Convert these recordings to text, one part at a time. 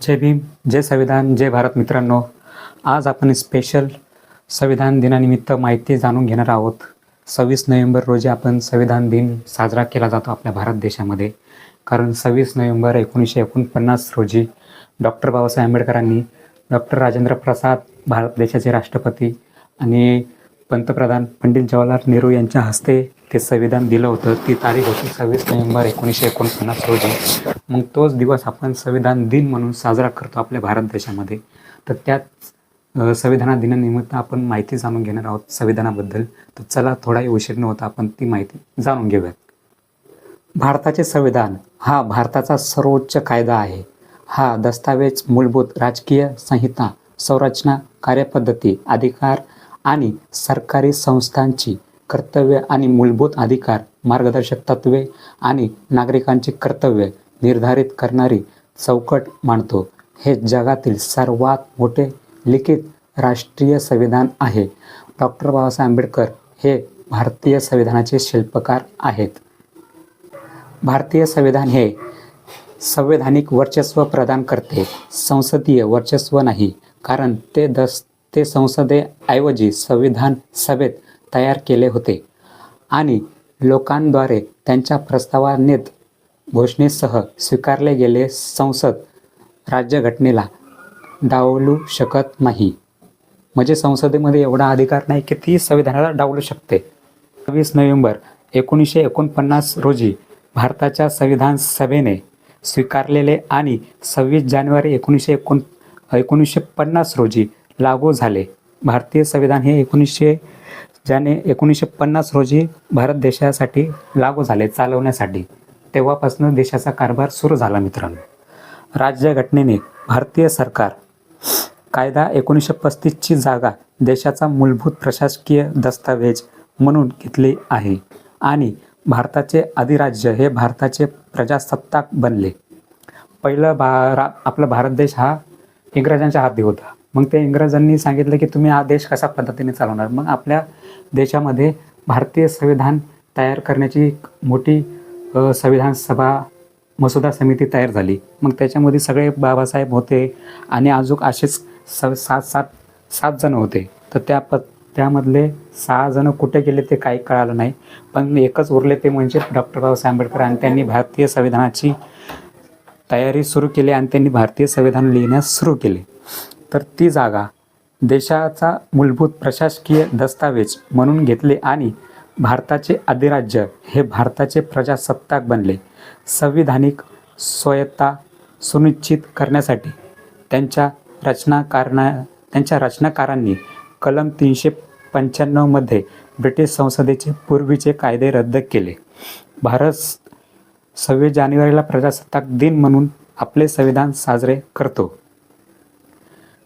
जय भीम जय संविधान जय भारत मित्रांनो. आज आपण स्पेशल संविधान दिनानिमित्त माहिती जाणून घेणार आहोत. सव्वीस नोव्हेंबर रोजी आपण संविधान दिन साजरा केला जातो आपल्या भारत देशामध्ये. कारण सव्वीस नोव्हेंबर एकोणीसशे एकोणपन्नास रोजी डॉक्टर बाबासाहेब आंबेडकरांनी डॉक्टर राजेंद्र प्रसाद भारत देशाचे राष्ट्रपती आणि पंतप्रधान पंडित जवाहरलाल नेहरू यांच्या हस्ते ते संविधान दिलं होतं ती तारीख होती सव्वीस नोव्हेंबर एकोणीसशे एकोणपन्नास रोजी. मग तोच दिवस आपण संविधान दिन म्हणून साजरा करतो आपल्या भारत देशामध्ये. तर त्याच अ, संविधान दिनानिमित्त आपण माहिती जाणून घेणार आहोत संविधानाबद्दल. तर चला थोडाही उशीर न होता आपण ती माहिती जाणून घेऊयात. भारताचे संविधान हा भारताचा सर्वोच्च कायदा आहे. हा दस्तावेज मूलभूत राजकीय संहिता संरचना कार्यपद्धती अधिकार आणि सरकारी संस्थांची कर्तव्य आणि मूलभूत अधिकार मार्गदर्शक तत्वे आणि नागरिकांची कर्तव्य निर्धारित करणारी चौकट मानतो. हे जगातील सर्वात मोठे लिखित राष्ट्रीय संविधान आहे. डॉक्टर बाबासाहेब आंबेडकर हे भारतीय संविधानाचे शिल्पकार आहेत. भारतीय संविधान हे संवैधानिक वर्चस्व प्रदान करते. संसदीय वर्चस्व नाही कारण ते दस ते संसदेऐवजी संविधान सभेत तयार केले होते. आणि लोकांद्वारे त्यांच्या प्रस्तावानेत घोषणेसह स्वीकारले गेले संसद राज्यघटनेला डावलू शकत नाही. म्हणजे संसदेमध्ये एवढा अधिकार नाही की ती संविधानाला डावलू शकते. सव्वीस नोव्हेंबर एकोणीसशे एकोणपन्नास रोजी भारताच्या संविधान सभेने स्वीकारलेले आणि सव्वीस जानेवारी एकोणीसशे एकोण एकोणीसशे पन्नास रोजी लागू झाले. भारतीय संविधान हे एकोणीसशे ज्याने एकोणीसशे पन्नास रोजी भारत देशासाठी लागू झाले चालवण्यासाठी तेव्हापासून देशाचा कारभार सुरू झाला मित्रांनो. राज्यघटनेने भारतीय सरकार कायदा एकोणीसशे पस्तीसची जागा देशाचा मूलभूत प्रशासकीय दस्तावेज म्हणून घेतली आहे आणि भारताचे अधिराज्य हे भारताचे प्रजासत्ताक बनले. पहिलं भारा आपला भारत देश हा इंग्रजांच्या हाती होता. मग ते इंग्रजांनी सांगितलं की तुम्ही हा देश कशा पद्धतीने चालवणार? मग आपल्या देशामध्ये भारतीय संविधान तयार करण्याची एक मोठी संविधान सभा मसुदा समिती तयार झाली. मग त्याच्यामध्ये सगळे बाबासाहेब होते आणि अजून असेच स सात सात सात जण होते. तर त्या प त्यामधले सहा जण कुठे गेले ते काही कळालं नाही. पण एकच उरले ते म्हणजे डॉक्टर बाबासाहेब आंबेडकर आणि त्यांनी भारतीय संविधानाची तयारी सुरू केली आणि त्यांनी भारतीय संविधान लिहिण्यास सुरू केले. तर ती जागा देशाचा मूलभूत प्रशासकीय दस्तावेज म्हणून घेतले आणि भारताचे अधिराज्य हे भारताचे प्रजासत्ताक बनले. संविधानिक स्वायत्ता सुनिश्चित करण्यासाठी त्यांच्या रचनाकारणा त्यांच्या रचनाकारांनी कलम तीनशे पंच्याण्णवमध्ये ब्रिटिश संसदेचे पूर्वीचे कायदे रद्द केले. भारत सव्वीस जानेवारीला प्रजासत्ताक दिन म्हणून आपले संविधान साजरे करतो.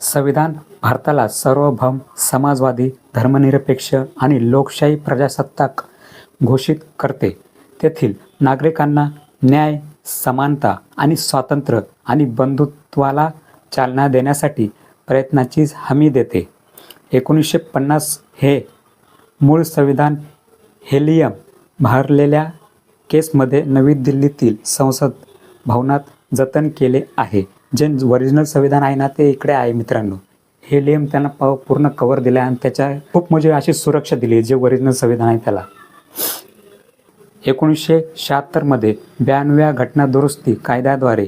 संविधान भारताला सार्वभौम समाजवादी धर्मनिरपेक्ष आणि लोकशाही प्रजासत्ताक घोषित करते. तेथील नागरिकांना न्याय समानता आणि स्वातंत्र्य आणि बंधुत्वाला चालना देण्यासाठी प्रयत्नाची हमी देते. एकोणीसशे पन्नास हे मूळ संविधान हेलियम भरलेल्या केसमध्ये नवी दिल्लीतील संसद भवनात जतन केले आहे. जे ओरिजिनल संविधान आहे ना ते इकडे आहे मित्रांनो. हे लेम त्यांना प पूर्ण कवर दिलं आहे आणि त्याच्या खूप म्हणजे अशी सुरक्षा दिली आहे जे ओरिजिनल संविधान आहे त्याला. एकोणीसशे शहात्तरमध्ये ब्याण्णव्या घटना दुरुस्ती कायद्याद्वारे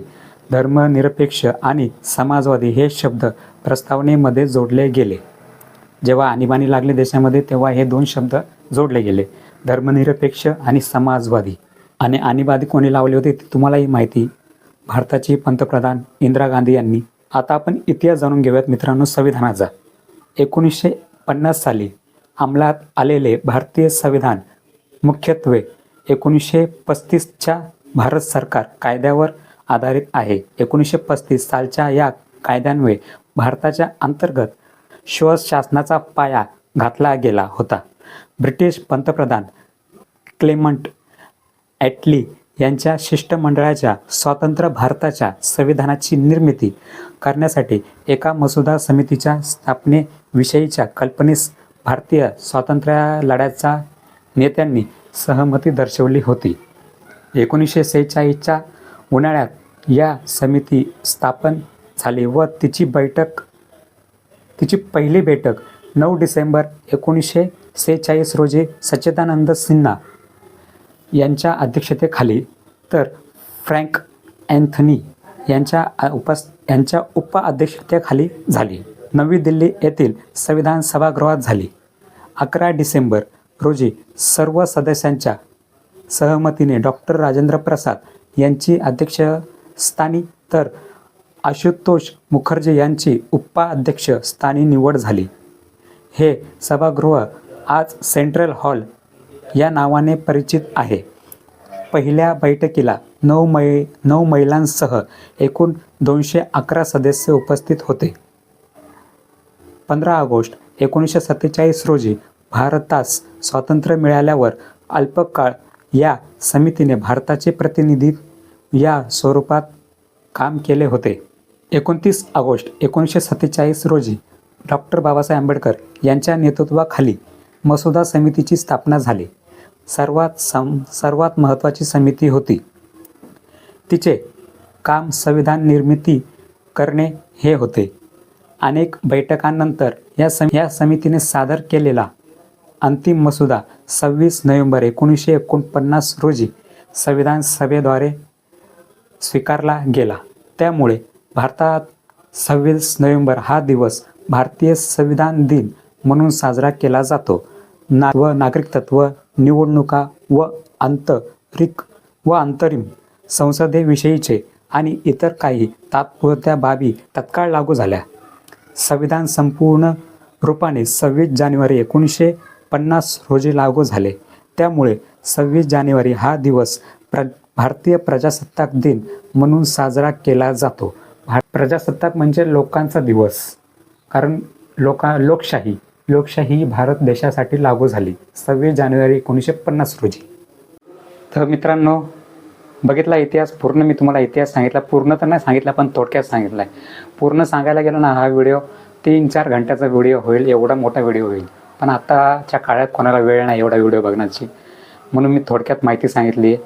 धर्मनिरपेक्ष आणि समाजवादी हे शब्द प्रस्तावनेमध्ये जोडले गेले. जेव्हा आणीबाणी लागली देशामध्ये तेव्हा हे दोन शब्द जोडले गेले. धर्मनिरपेक्ष आणि समाजवादी. आणि आणीबाणी कोणी लावली होती ती तुम्हालाही माहिती भारताचे पंतप्रधान इंदिरा गांधी यांनी आता आपण इतिहास जाणून घेऊयात. मित्रांनो संविधानाचा. एकोणीसशे पन्नास साली अंमलात आलेले भारतीय संविधान मुख्यत्वे एकोणीसशे पस्तीसच्या भारत सरकार कायद्यावर आधारित आहे. एकोणीसशे पस्तीस सालच्या या कायद्यान्वये भारताच्या अंतर्गत श्वशासनाचा पाया घातला गेला होता. ब्रिटिश पंतप्रधान क्लेमंट ॲटली यांच्या शिष्टमंडळाच्या स्वतंत्र भारताच्या संविधानाची निर्मिती करण्यासाठी एका मसुदा समितीच्या स्थापनेविषयीच्या कल्पनेस भारतीय स्वातंत्र्य लढ्याच्या नेत्यांनी सहमती दर्शवली होती. एकोणीसशे सेहेचाळीसच्या उन्हाळ्यात या समिती स्थापन झाली व तिची बैठक तिची पहिली बैठक नऊ डिसेंबर एकोणीसशे सेहेचाळीस रोजी सच्चिदानंद सिन्हा यांच्या अध्यक्षतेखाली तर फ्रँक अँथनी यांच्या उपास यांच्या उपअध्यक्षतेखाली झाली. नवी दिल्ली येथील संविधान सभागृहात झाली. अकरा डिसेंबर रोजी सर्व सदस्यांच्या सहमतीने डॉक्टर राजेंद्र प्रसाद यांची अध्यक्षस्थानी तर आशुतोष मुखर्जी यांची उपाध्यक्ष स्थानी निवड झाली. हे सभागृह आज सेंट्रल हॉल या नावाने परिचित आहे. पहिल्या बैठकीला नऊ मै नऊ महिलांसह एकूण दोनशे अकरा सदस्य उपस्थित होते. पंधरा ऑगस्ट एकोणीसशे सत्तेचाळीस रोजी भारतास स्वातंत्र्य मिळाल्यावर अल्पकाळ या समितीने भारताचे प्रतिनिधी या स्वरूपात काम केले होते. एकोणतीस ऑगस्ट एकोणीसशे सत्तेचाळीस रोजी डॉक्टर बाबासाहेब आंबेडकर यांच्या नेतृत्वाखाली मसुदा समितीची स्थापना झाली. सर्वात सम सर्वात महत्त्वाची समिती होती. तिचे काम संविधान निर्मिती करणे हे होते. अनेक बैठकांनंतर या सम या समितीने सादर केलेला अंतिम मसुदा सव्वीस नोव्हेंबर एकोणीसशे एकोणपन्नास रोजी संविधान सभेद्वारे स्वीकारला गेला. त्यामुळे भारतात सव्वीस नोव्हेंबर हा दिवस भारतीय संविधान दिन म्हणून साजरा केला जातो. ना व नागरिक तत्व निवडणुका व आंतरिक व अंतरिम संसदेविषयीचे आणि इतर काही तात्पुरत्या बाबी तत्काळ लागू झाल्या. संविधान संपूर्ण रूपाने सव्वीस जानेवारी एकोणीसशे पन्नास रोजी लागू झाले. त्यामुळे सव्वीस जानेवारी हा दिवस प्र भारतीय प्रजासत्ताक दिन म्हणून साजरा केला जातो. भा प्रजासत्ताक म्हणजे लोकांचा दिवस. कारण लोका लोकशाही लोकशाही ही भारत देशासाठी लागू झाली. सव्वीस जानेवारी एकोणीसशे पन्नास रोजी. तर मित्रांनो बघितला इतिहास पूर्ण मी तुम्हाला इतिहास सांगितला. पूर्ण तर नाही सांगितला पण थोडक्यात सांगितला आहे पूर्ण सांगायला गेलं ना हा व्हिडिओ तीन चार घंट्याचा व्हिडिओ होईल एवढा मोठा व्हिडिओ होईल. पण आताच्या काळात कोणाला वेळ नाही एवढा व्हिडिओ बघण्याची. म्हणून मी थोडक्यात माहिती सांगितली आहे.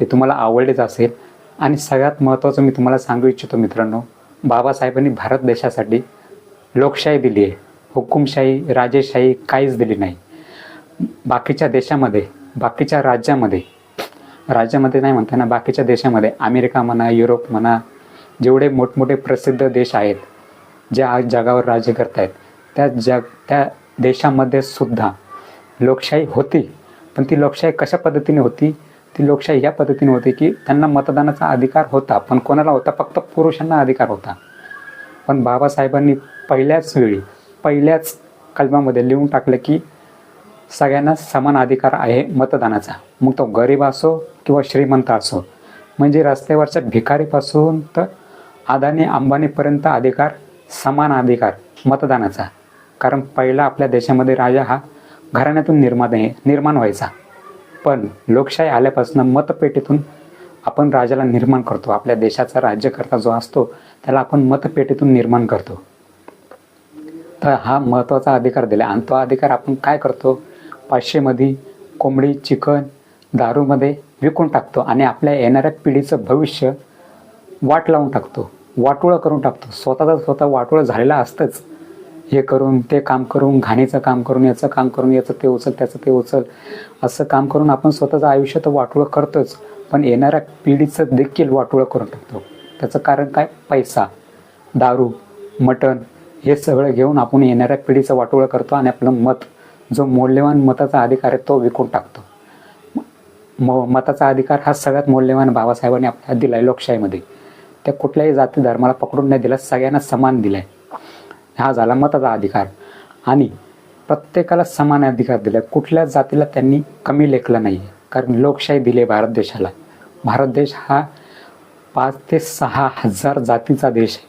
ते तुम्हाला आवडलीच असेल. आणि सगळ्यात महत्त्वाचं मी तुम्हाला सांगू इच्छितो मित्रांनो बाबासाहेबांनी भारत देशासाठी लोकशाही दिली आहे. हुकुमशाही राजेशाही काहीच दिली नाही. बाकीच्या देशामध्ये बाकीच्या राज्यामध्ये राज्यामध्ये नाही म्हणताना बाकीच्या देशामध्ये अमेरिका म्हणा युरोप म्हणा जेवढे मोठमोठे प्रसिद्ध देश आहेत जे आज जगावर राज्य करत आहेत त्या जग त्या देशामध्ये सुद्धा लोकशाही होती. पण ती लोकशाही कशा पद्धतीने होती? ती लोकशाही या पद्धतीने होती की त्यांना मतदानाचा अधिकार होता पण कोणाला होता? फक्त पुरुषांना अधिकार होता. पण बाबासाहेबांनी पहिल्याच वेळी पहिल्याच कलमामध्ये लिहून टाकलं की सगळ्यांना समान अधिकार आहे मतदानाचा. मग तो गरीब असो किंवा श्रीमंत असो म्हणजे रस्त्यावरच्या भिकारीपासून तर अदानी अंबानीपर्यंत अधिकार समान अधिकार मतदानाचा. कारण पहिला आपल्या देशामध्ये राजा हा घराण्यातून निर्माण निर्माण व्हायचा. पण लोकशाही आल्यापासून मतपेटीतून आपण राजाला निर्माण करतो. आपल्या देशाचा राज्यकर्ता जो असतो त्याला आपण मतपेटीतून निर्माण करतो. तर हा महत्त्वाचा अधिकार दिला. आणि तो अधिकार आपण काय करतो? पाचशेमध्ये कोंबडी चिकन दारूमध्ये विकून टाकतो आणि आपल्या येणाऱ्या पिढीचं भविष्य वाट लावून टाकतो. वाटोळं करून टाकतो. स्वतःचा स्वतः वाटोळं झालेला असतंच. हे करून ते काम करून घाणीचं काम करून याचं काम करून याचं ते उचल त्याचं ते उचल असं काम करून आपण स्वतःचं आयुष्य तर वाटोळं करतोच. पण येणाऱ्या पिढीचं देखील वाटोळं करून टाकतो. त्याचं कारण काय? पैसा दारू मटण हे सगळं घेऊन आपण येणाऱ्या पिढीचं वाटोळं करतो आणि आपलं मत जो मौल्यवान मताचा अधिकार आहे तो विकून टाकतो. म मताचा अधिकार हा सगळ्यात मौल्यवान बाबासाहेबांनी आपल्याला दिला आहे लोकशाहीमध्ये. त्या कुठल्याही जाती धर्माला पकडून नाही दिला सगळ्यांना समान दिला आहे हा झाला मताचा अधिकार. आणि प्रत्येकाला समान अधिकार दिला कुठल्या जातीला त्यांनी कमी लेखलं नाही आहे कारण लोकशाही दिली आहे भारत देशाला. भारत देश हा पाच ते सहा हजार जातीचा देश आहे.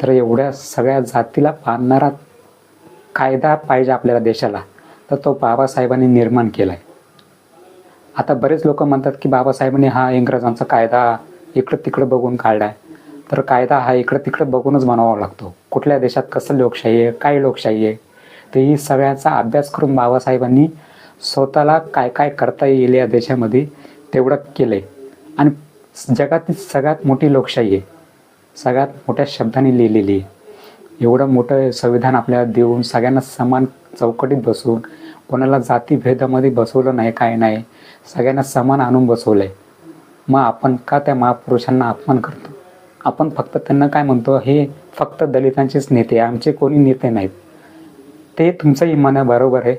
तर एवढ्या सगळ्या जातीला पाहणारा कायदा पाहिजे आपल्याला देशाला तर तो बाबासाहेबांनी निर्माण केला आहे आता बरेच लोक म्हणतात की बाबासाहेबांनी हा इंग्रजांचा कायदा इकडं तिकडं बघून काढला आहे तर कायदा हा इकडं तिकडं बघूनच बनवावा लागतो. कुठल्या देशात कसं लोकशाही आहे काय लोकशाही आहे तर ही सगळ्याचा अभ्यास करून बाबासाहेबांनी स्वतःला काय काय करता येईल या देशामध्ये तेवढं केलं आहे आणि जगातील सगळ्यात मोठी लोकशाही आहे. सगळ्यात मोठ्या शब्दांनी लिहिलेली आहे. एवढं मोठं संविधान आपल्याला देऊन सगळ्यांना समान चौकटीत बसवून कोणाला जातीभेदामध्ये बसवलं नाही काय नाही सगळ्यांना समान आणून बसवलं आहे मग आपण का त्या महापुरुषांना अपमान करतो? आपण फक्त त्यांना काय म्हणतो? हे फक्त दलितांचेच नेते आमचे कोणी नेते नाहीत. ते तुमचंही म्हणणं बरोबर आहे.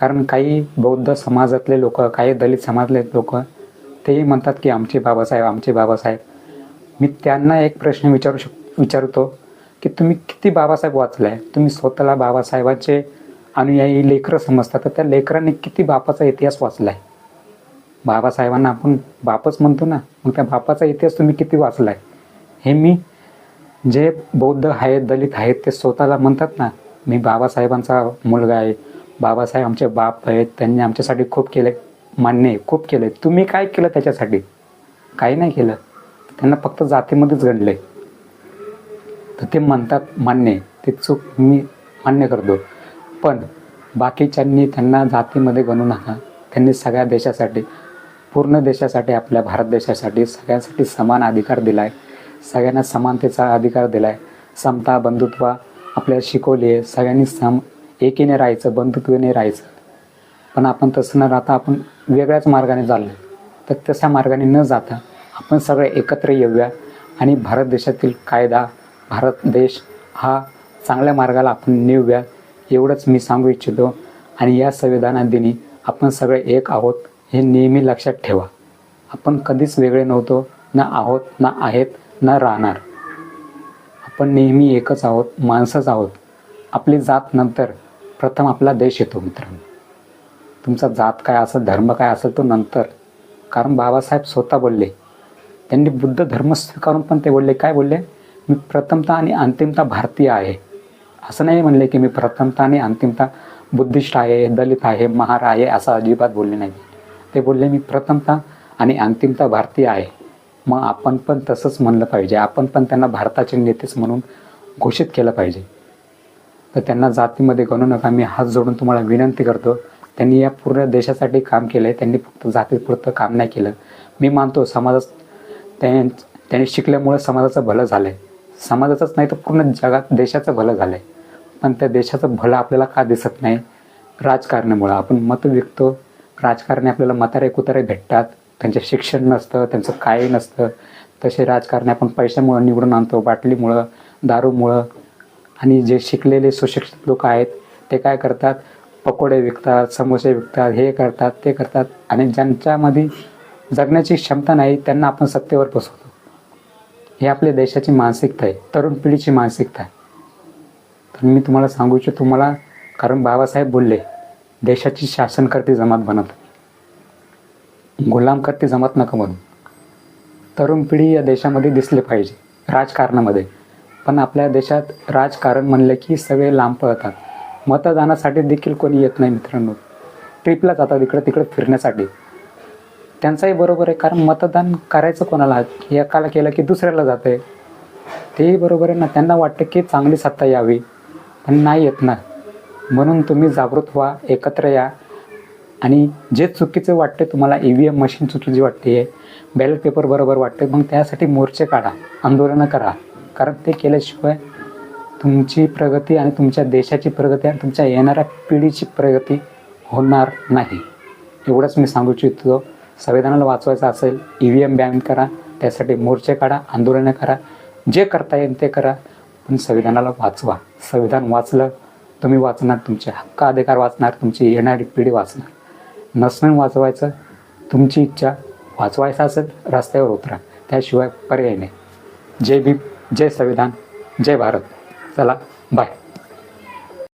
कारण काही बौद्ध समाजातले लोक काही दलित समाजातले लोक तेही म्हणतात की आमचे बाबासाहेब आमचे बाबासाहेब. मी त्यांना एक प्रश्न विचारू शक विचारतो की तुम्ही किती बाबासाहेब वाचलाय? तुम्ही स्वतःला बाबासाहेबांचे अनुयायी लेकरं समजता तर त्या लेकरांनी किती बापाचा इतिहास वाचला आहे बाबासाहेबांना आपण बापच म्हणतो ना मग त्या बापाचा इतिहास तुम्ही किती वाचला आहे हे मी जे बौद्ध आहेत दलित आहेत ते स्वतःला म्हणतात ना मी बाबासाहेबांचा मुलगा आहे बाबासाहेब आमचे बाप आहेत त्यांनी आमच्यासाठी खूप केले मान्य आहे खूप केले तुम्ही काय केलं त्याच्यासाठी? काही नाही केलं. त्यांना फक्त जातीमध्येच घडले तर ते म्हणतात मान्य आहे ते चूक मी मान्य करतो. पण बाकीच्यांनी त्यांना जातीमध्ये गणू नका. त्यांनी सगळ्या देशासाठी पूर्ण देशासाठी आपल्या भारत देशासाठी सगळ्यांसाठी समान अधिकार दिला आहे सगळ्यांना समानतेचा अधिकार दिला आहे समता बंधुत्व आपल्याला शिकवली आहे. सगळ्यांनी सम एकीने राहायचं बंधुत्वेने राहायचं. पण आपण तसं न राहता आपण वेगळ्याच मार्गाने चाललो तर तशा मार्गाने न जाता आपण सगळे एकत्र येऊया. आणि भारत देशातील कायदा भारत देश हा चांगल्या मार्गाला आपण नेऊया एवढंच मी सांगू इच्छितो. आणि या संविधाना दिनी आपण सगळे एक आहोत हे नेहमी लक्षात ठेवा. आपण कधीच वेगळे नव्हतो ना आहोत ना आहेत ना राहणार. आपण नेहमी एकच आहोत माणसंच आहोत. आपली जात नंतर प्रथम आपला देश येतो मित्रांनो. तुमचा जात काय असेल धर्म काय असेल तो नंतर. कारण बाबासाहेब स्वतः बोलले त्यांनी बुद्ध धर्म स्वीकारून पण ते बोलले काय बोलले? मी प्रथमता आणि अंतिमता भारतीय आहे. असं नाही म्हणले की मी प्रथमता आणि अंतिमता बुद्धिस्ट आहे दलित आहे महार आहे असं अजिबात बोलले नाही. ते बोलले मी प्रथमता आणि अंतिमता भारतीय आहे. मग आपण पण तसंच म्हणलं पाहिजे. आपण पण त्यांना भारताचे नेतेच म्हणून घोषित केलं पाहिजे. तर त्यांना जातीमध्ये गणू नका. मी हात जोडून तुम्हाला विनंती करतो त्यांनी या पूर्ण देशासाठी काम केलं आहे त्यांनी फक्त जातीपुरतं काम नाही केलं. मी मानतो समाजात त्यां त्यांनी शिकल्यामुळं समाजाचं भलं झालं आहे समाजाचंच नाही तर पूर्ण जगात देशाचं भलं झालं आहे पण त्या देशाचं भलं आपल्याला का दिसत नाही? राजकारणामुळं. आपण मत विकतो. राजकारणी आपल्याला मतारे कुतारे भेटतात. त्यांचं शिक्षण नसतं त्यांचं काही नसतं. तसे राजकारणी आपण पैशामुळं निवडून आणतो बाटलीमुळं दारूमुळं. आणि जे शिकलेले सुशिक्षित लोक आहेत ते काय करतात? पकोडे विकतात समोसे विकतात हे करतात ते करतात. आणि ज्यांच्यामध्ये जगण्याची क्षमता नाही त्यांना आपण सत्तेवर बसवतो. हे आपल्या देशाची मानसिकता आहे तरुण पिढीची मानसिकता आहे. तर मी तुम्हाला सांगू इच्छितो तुम्हाला कारण बाबासाहेब बोलले देशाची शासनकर्ती जमात बनत गुलामकर्ती जमात नका म्हणून तरुण पिढी या देशामध्ये दिसले पाहिजे राजकारणामध्ये. पण आपल्या देशात राजकारण म्हणलं की सगळे लांब पळतात. मतदानासाठी देखील कोणी येत नाही मित्रांनो. ट्रिपला जातात इकडं तिकडं फिरण्यासाठी. त्यांचाही बरोबर आहे कारण मतदान करायचं कोणाला? एकाला केलं की दुसऱ्याला जातं आहे तेही बरोबर आहे ना त्यांना वाटतं की चांगली सत्ता यावी पण नाही येत ना. म्हणून तुम्ही जागृत व्हा एकत्र या. आणि जे चुकीचं वाटते तुम्हाला ई व्ही एम मशीन चुकीची वाटते आहे बॅलेट पेपर बरोबर वाटते मग त्यासाठी मोर्चे काढा आंदोलनं करा. कारण ते केल्याशिवाय तुमची प्रगती आणि तुमच्या देशाची प्रगती आणि तुमच्या येणाऱ्या पिढीची प्रगती होणार नाही. एवढंच मी सांगू इच्छितो. संविधानाला वाचवायचं असेल ई व्ही एम बॅन करा त्यासाठी मोर्चे काढा आंदोलनं करा जे करता येईल ते करा पण संविधानाला वाचवा. संविधान वाचलं तुम्ही वाचणार तुमचे हक्क अधिकार वाचणार तुमची येणारी पिढी वाचणार. नसणं वाचवायचं तुमची इच्छा वाचवायचं असेल रस्त्यावर उतरा. त्याशिवाय पर्याय नाही. जय भीम जय संविधान जय भारत. चला बाय